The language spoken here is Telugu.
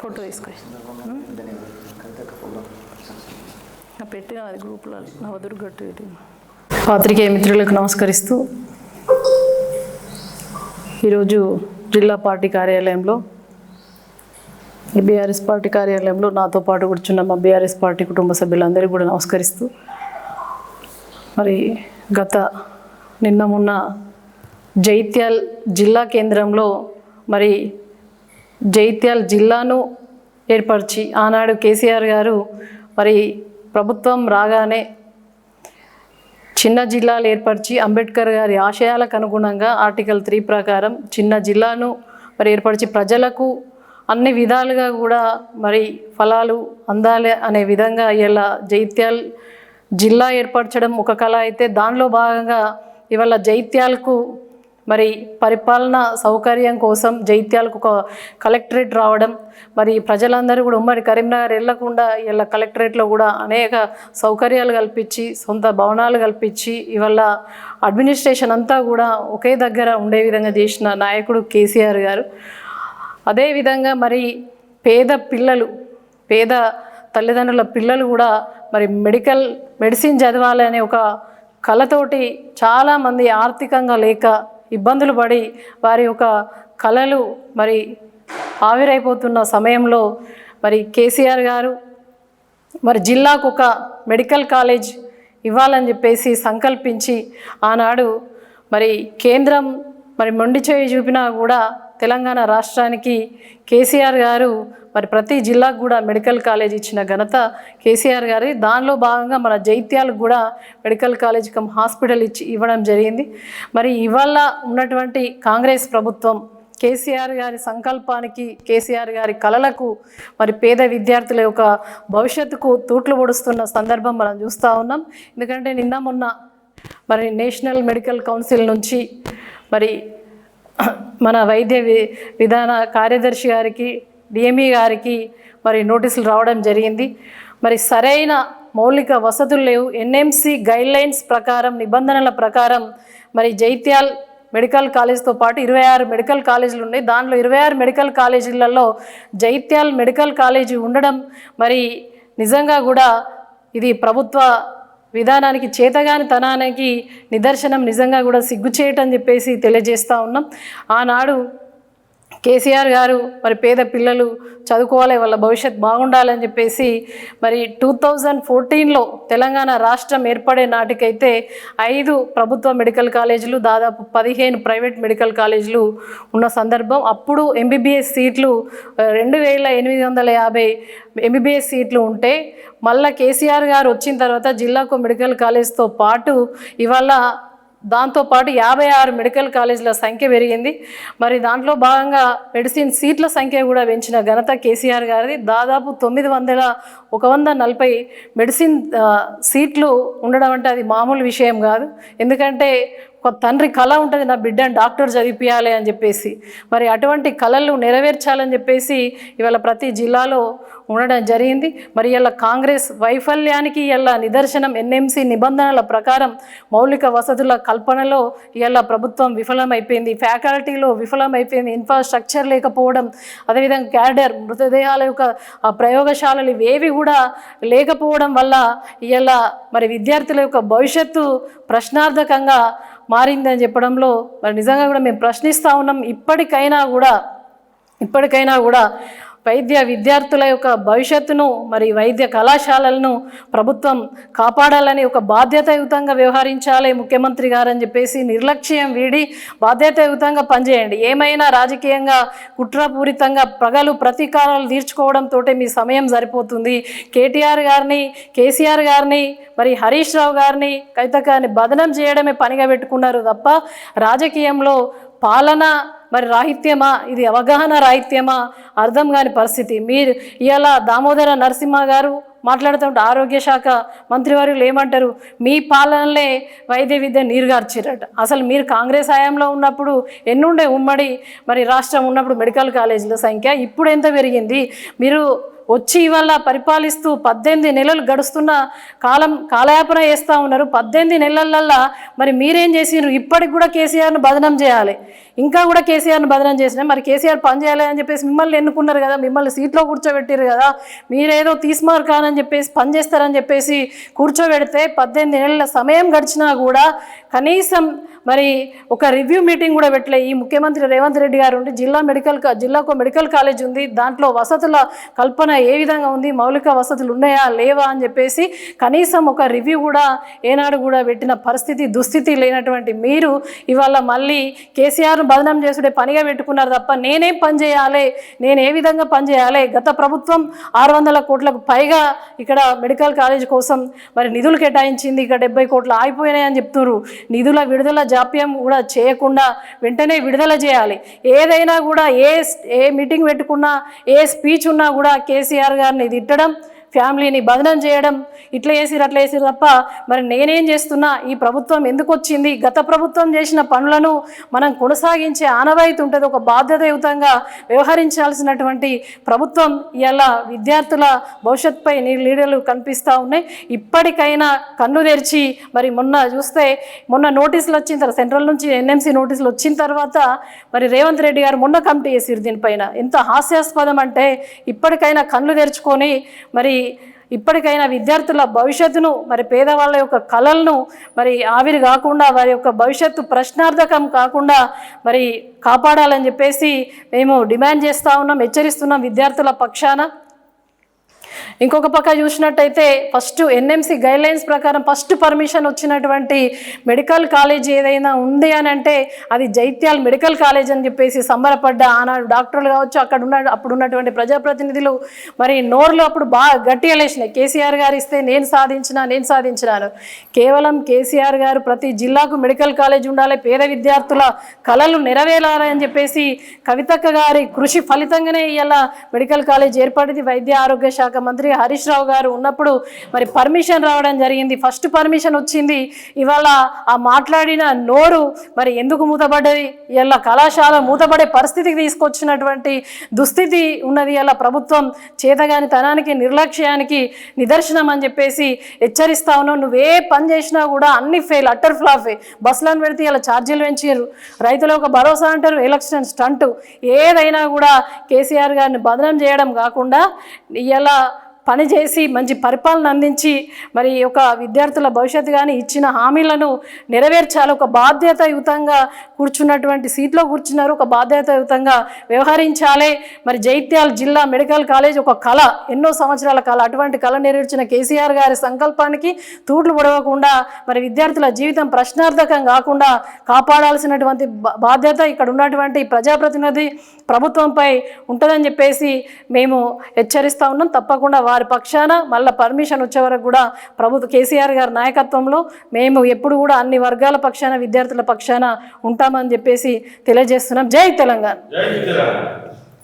ఫోటో తీసుకో. పెట్టిన అది గ్రూప్లో. నవదుర్గ గట్టు పాత్రికేయ మిత్రులకు నమస్కరిస్తూ ఈరోజు జిల్లా పార్టీ కార్యాలయంలో బీఆర్ఎస్ పార్టీ కార్యాలయంలో నాతో పాటు కూర్చున్న మా బీఆర్ఎస్ పార్టీ కుటుంబ సభ్యులందరికీ కూడా నమస్కరిస్తూ మరి గత నిన్న మొన్న జైత్యాల్ జిల్లా కేంద్రంలో మరి జైత్యాల జిల్లాను ఏర్పరిచి ఆనాడు కేసీఆర్ గారు మరి ప్రభుత్వం రాగానే చిన్న జిల్లాలు ఏర్పరిచి అంబేద్కర్ గారి ఆశయాలకు అనుగుణంగా ఆర్టికల్ త్రీ ప్రకారం చిన్న జిల్లాను మరి ఏర్పరిచి ప్రజలకు అన్ని విధాలుగా కూడా మరి ఫలాలు అందాలి అనే విధంగా ఇలా జైత్యాల్ జిల్లా ఏర్పరచడం ఒక కళ అయితే దానిలో భాగంగా ఇవాళ జైత్యాలకు మరి పరిపాలన సౌకర్యం కోసం జైత్యాలకు ఒక కలెక్టరేట్ రావడం మరి ప్రజలందరూ కూడా ఉమ్మడి కరీంనగర్ వెళ్ళకుండా ఇలా కలెక్టరేట్లో కూడా అనేక సౌకర్యాలు కల్పించి సొంత భవనాలు కల్పించి ఇవాళ అడ్మినిస్ట్రేషన్ అంతా కూడా ఒకే దగ్గర ఉండే విధంగా చేసిన నాయకుడు కేసీఆర్ గారు. అదేవిధంగా మరి పేద పిల్లలు పేద తల్లిదండ్రుల పిల్లలు కూడా మరి మెడికల్ మెడిసిన్ చదవాలనే ఒక కళతోటి చాలామంది ఆర్థికంగా లేక ఇబ్బందులు పడి వారి యొక్క కళలు మరి ఆవిరైపోతున్న సమయంలో మరి కేసీఆర్ గారు మరి జిల్లాకు ఒక మెడికల్ కాలేజ్ ఇవ్వాలని చెప్పేసి సంకల్పించి ఆనాడు మరి కేంద్రం మరి మొండి చేయి చూపినా కూడా తెలంగాణ రాష్ట్రానికి కేసీఆర్ గారు మరి ప్రతి జిల్లాకు కూడా మెడికల్ కాలేజ్ ఇచ్చిన ఘనత కేసీఆర్ గారి. దానిలో భాగంగా మన జైత్యాలకు కూడా మెడికల్ కాలేజ్ కమ్ హాస్పిటల్ ఇచ్చి ఇవ్వడం జరిగింది. మరి ఇవాళ ఉన్నటువంటి కాంగ్రెస్ ప్రభుత్వం కేసీఆర్ గారి సంకల్పానికి కేసీఆర్ గారి కళలకు మరి పేద విద్యార్థుల యొక్క భవిష్యత్తుకు తూట్లు పొడుస్తున్న సందర్భం మనం చూస్తూ ఉన్నాం. ఎందుకంటే నిన్న మొన్న మరి నేషనల్ మెడికల్ కౌన్సిల్ నుంచి మరి మన వైద్య వి- విధాన కార్యదర్శి గారికి డిఎంఈ గారికి మరి నోటీసులు రావడం జరిగింది. మరి సరైన మౌలిక వసతులు లేవు. ఎన్ఎంసి గైడ్లైన్స్ ప్రకారం నిబంధనల ప్రకారం మరి జైత్యాల్ మెడికల్ కాలేజ్తో పాటు ఇరవై ఆరు మెడికల్ కాలేజీలు ఉన్నాయి. దానిలో ఇరవై ఆరు మెడికల్ కాలేజీలలో జైత్యాల్ మెడికల్ కాలేజీ ఉండడం మరి నిజంగా కూడా ఇది ప్రభుత్వ విధానానికి చేతగాని తనానికి నిదర్శనం నిజంగా కూడా సిగ్గు చేయటం చెప్పేసి తెలియజేస్తూ ఉన్నాం. ఆనాడు కేసీఆర్ గారు మరి పేద పిల్లలు చదువుకోవాలి వాళ్ళ భవిష్యత్ బాగుండాలని చెప్పేసి మరి టూ థౌజండ్ ఫోర్టీన్లో తెలంగాణ రాష్ట్రం ఏర్పడే నాటికైతే ఐదు ప్రభుత్వ మెడికల్ కాలేజీలు దాదాపు పదిహేను ప్రైవేట్ మెడికల్ కాలేజీలు ఉన్న సందర్భం. అప్పుడు ఎంబీబీఎస్ సీట్లు రెండు వేల ఎనిమిది వందల యాభై ఎంబీబీఎస్ సీట్లు ఉంటే మళ్ళా కేసీఆర్ గారు వచ్చిన తర్వాత జిల్లాకు మెడికల్ కాలేజ్తో పాటు ఇవాళ దాంతోపాటు యాభై ఆరు మెడికల్ కాలేజీల సంఖ్య పెరిగింది. మరి దాంట్లో భాగంగా మెడిసిన్ సీట్ల సంఖ్య కూడా పెంచిన ఘనత కేసీఆర్ గారిది. దాదాపు తొమ్మిది వందల ఒక వంద నలభై మెడిసిన్ సీట్లు ఉండడం అంటే అది మామూలు విషయం కాదు. ఎందుకంటే ఒక తండ్రి కళ ఉంటుంది నా బిడ్డను డాక్టర్ చదివిపించాలి అని చెప్పేసి. మరి అటువంటి కళలు నెరవేర్చాలని చెప్పేసి ఇవాళ ప్రతి జిల్లాలో ఉండడం జరిగింది. మరి ఇలా కాంగ్రెస్ వైఫల్యానికి ఇలా నిదర్శనం ఎన్ఎంసి నిబంధనల ప్రకారం మౌలిక వసతుల కల్పనలో ఇలా ప్రభుత్వం విఫలమైపోయింది. ఫ్యాకల్టీలో విఫలమైపోయింది. ఇన్ఫ్రాస్ట్రక్చర్ లేకపోవడం అదేవిధంగా క్యాడర్ మృతదేహాల యొక్క ఆ ప్రయోగశాలలు ఇవేవి కూడా లేకపోవడం వల్ల ఇలా మరి విద్యార్థుల యొక్క భవిష్యత్తు ప్రశ్నార్థకంగా మారిందని చెప్పడంలో మరి నిజంగా కూడా మేము ప్రశ్నిస్తూ ఉన్నాం. ఇప్పటికైనా కూడా ఇప్పటికైనా కూడా వైద్య విద్యార్థుల యొక్క భవిష్యత్తును మరి వైద్య కళాశాలలను ప్రభుత్వం కాపాడాలని ఒక బాధ్యతాయుతంగా వ్యవహరించాలి ముఖ్యమంత్రి గారు అని చెప్పేసి నిర్లక్ష్యం వీడి బాధ్యతాయుతంగా పనిచేయండి. ఏమైనా రాజకీయంగా కుట్రపూరితంగా ప్రగలు ప్రతీకారాలు తీర్చుకోవడంతో మీ సమయం సరిపోతుంది. కేటీఆర్ గారిని కేసీఆర్ గారిని మరి హరీష్ రావు గారిని కైతకాన్ని బదనం చేయడమే పనిగా పెట్టుకున్నారు తప్ప రాజకీయంలో పాలన మరి రాహిత్యమా? ఇది అవగాహన రాహిత్యమా? అర్థం కాని పరిస్థితి. మీరు ఇలా దామోదర నరసింహ గారు మాట్లాడుతుంటే ఆరోగ్య శాఖ మంత్రివర్యులు ఏమంటారు మీ పాలనలే వైద్య విద్య నీరుగార్చిరట అసలు మీరు కాంగ్రెస్ హయాంలో ఉన్నప్పుడు ఎన్నుండే ఉమ్మడి మరి రాష్ట్రం ఉన్నప్పుడు మెడికల్ కాలేజీల సంఖ్య ఇప్పుడు ఎంత పెరిగింది? మీరు వచ్చి ఇవాళ పరిపాలిస్తూ పద్దెనిమిది నెలలు గడుస్తున్న కాలం కాలయాపన చేస్తూ ఉన్నారు. పద్దెనిమిది నెలలల్లా మరి మీరేం చేసినారు ఇప్పటికి కూడా కేసీఆర్ను బదనం చేయాలి. ఇంకా కూడా కేసీఆర్ను బదనం చేసినా మరి కేసీఆర్ పని చేయాలి అని చెప్పేసి మిమ్మల్ని ఎన్నుకున్నారు కదా మిమ్మల్ని సీట్లో కూర్చోబెట్టారు కదా మీరేదో తీసుమారు కానని చెప్పేసి పని చేస్తారని చెప్పేసి కూర్చోబెడితే పద్దెనిమిది నెలల సమయం గడిచినా కూడా కనీసం మరి ఒక రివ్యూ మీటింగ్ కూడా పెట్టలే. ఈ ముఖ్యమంత్రి రేవంత్ రెడ్డి గారు ఉండి జిల్లా మెడికల్ జిల్లాకు మెడికల్ కాలేజ్ ఉంది. దాంట్లో వసతుల కల్పన ఏ విధంగా ఉంది? మౌలిక వసతులు ఉన్నాయా? లేవా? అని చెప్పేసి కనీసం ఒక రివ్యూ కూడా ఏనాడు కూడా పెట్టిన పరిస్థితి దుస్థితి లేనటువంటి మీరు ఇవాళ మళ్ళీ కేసీఆర్ను బదనం చేసుడే పనిగా పెట్టుకున్నారు తప్ప నేనేం పని చేయాలి? నేను ఏ విధంగా పనిచేయాలి గత ప్రభుత్వం ఆరు వందల కోట్లకు పైగా ఇక్కడ మెడికల్ కాలేజ్ కోసం మరి నిధులు కేటాయించింది. ఇక డెబ్బై కోట్లు ఆగిపోయినాయని చెప్తున్నారు. నిధుల విడుదల జాప్యం కూడా చేయకుండా వెంటనే విడుదల చేయాలి. ఏదైనా కూడా ఏ ఏ మీటింగ్ పెట్టుకున్నా ఏ స్పీచ్ ఉన్నా కూడా కేసీఆర్ గారిని తిట్టడం ఫ్యామిలీని బదనం చేయడం ఇట్లా వేసిరు అట్లా వేసిరు తప్ప మరి నేనేం చేస్తున్నా? ఈ ప్రభుత్వం ఎందుకు వచ్చింది? గత ప్రభుత్వం చేసిన పనులను మనం కొనసాగించే ఆనవాయితీ ఉంటుంది. ఒక బాధ్యతయుతంగా వ్యవహరించాల్సినటువంటి ప్రభుత్వం ఇలా విద్యార్థుల భవిష్యత్తుపై నీ లీడర్లు కనిపిస్తూ ఉన్నాయి. ఇప్పటికైనా కన్ను తెరిచి మరి మొన్న చూస్తే మొన్న నోటీసులు వచ్చిన తర్వాత సెంట్రల్ నుంచి ఎన్ఎంసీ నోటీసులు వచ్చిన తర్వాత మరి రేవంత్ రెడ్డి గారు మొన్న కమిటీ చేసిరు దీనిపైన. ఎంత హాస్యాస్పదం అంటే ఇప్పటికైనా కళ్ళు తెరుచుకొని మరి ఇప్పటికైనా విద్యార్థుల భవిష్యత్తును మరి పేదవాళ్ళ యొక్క కళలను మరి ఆవిరి కాకుండా వారి యొక్క భవిష్యత్తు ప్రశ్నార్థకం కాకుండా మరి కాపాడాలని చెప్పేసి మేము డిమాండ్ చేస్తూ ఉన్నాం హెచ్చరిస్తున్నాం విద్యార్థుల పక్షాన. ఇంకొక పక్క చూసినట్టయితే ఫస్ట్ ఎన్ఎంసి గైడ్లైన్స్ ప్రకారం ఫస్ట్ పర్మిషన్ వచ్చినటువంటి మెడికల్ కాలేజ్ ఏదైనా ఉంది అని అంటే అది జైత్యాల్ మెడికల్ కాలేజ్ అని చెప్పేసి సంబరపడ్డ ఆనాడు డాక్టర్లు కావచ్చు అక్కడ ఉన్న అప్పుడు ఉన్నటువంటి ప్రజాప్రతినిధులు మరి నోర్లు అప్పుడు బాగా గట్టియలేసినాయి కేసీఆర్ గారు ఇస్తే నేను సాధించిన నేను సాధించినాను. కేవలం కేసీఆర్ గారు ప్రతి జిల్లాకు మెడికల్ కాలేజ్ ఉండాలి పేద విద్యార్థుల కళలు నెరవేరాలని చెప్పేసి కవితక్క గారి కృషి ఫలితంగానే ఇలా మెడికల్ కాలేజ్ ఏర్పడింది. వైద్య ఆరోగ్య శాఖ మంత్రి హరీష్ రావు గారు ఉన్నప్పుడు మరి పర్మిషన్ రావడం జరిగింది. ఫస్ట్ పర్మిషన్ వచ్చింది. ఇవాళ ఆ మాట్లాడిన నోరు మరి ఎందుకు మూతపడ్డది? ఇలా కళాశాల మూతపడే పరిస్థితికి తీసుకొచ్చినటువంటి దుస్థితి ఉన్నది. ఇలా ప్రభుత్వం చేతగాని తనానికి నిర్లక్ష్యానికి నిదర్శనం అని చెప్పేసి హెచ్చరిస్తా ఉన్నావు నువ్వే పని చేసినా కూడా అన్ని ఫెయిల్ అట్టర్ ఫ్లాఫే. బస్సులను పెడితే ఇలా ఛార్జీలు పెంచారు రైతులు ఒక భరోసా అంటారు ఎలక్షన్ స్టంట్. ఏదైనా కూడా కేసీఆర్ గారిని బదనం చేయడం కాకుండా ఇలా పనిచేసి మంచి పరిపాలన అందించి మరి ఒక విద్యార్థుల భవిష్యత్తు కానీ ఇచ్చిన హామీలను నెరవేర్చాలి. ఒక బాధ్యతాయుతంగా కూర్చున్నటువంటి సీట్లో కూర్చున్నారు. ఒక బాధ్యతాయుతంగా వ్యవహరించాలి. మరి జైత్యాల జిల్లా మెడికల్ కాలేజ్ ఒక కళ ఎన్నో సంవత్సరాల కళ. అటువంటి కళ నెరవేర్చిన కేసీఆర్ గారి సంకల్పానికి తూట్లు పొడవకుండా మరి విద్యార్థుల జీవితం ప్రశ్నార్థకం కాకుండా కాపాడాల్సినటువంటి బాధ్యత ఇక్కడ ఉన్నటువంటి ప్రజాప్రతినిధి ప్రభుత్వంపై ఉంటుందని చెప్పేసి మేము హెచ్చరిస్తా ఉన్నాం. తప్పకుండా వారి పక్షాన మళ్ళీ పర్మిషన్ వచ్చే వరకు కూడా ప్రభుత్వ కేసీఆర్ గారి నాయకత్వంలో మేము ఎప్పుడు కూడా అన్ని వర్గాల పక్షాన విద్యార్థుల పక్షాన ఉంటామని చెప్పేసి తెలియజేస్తున్నాం. జై తెలంగాణ.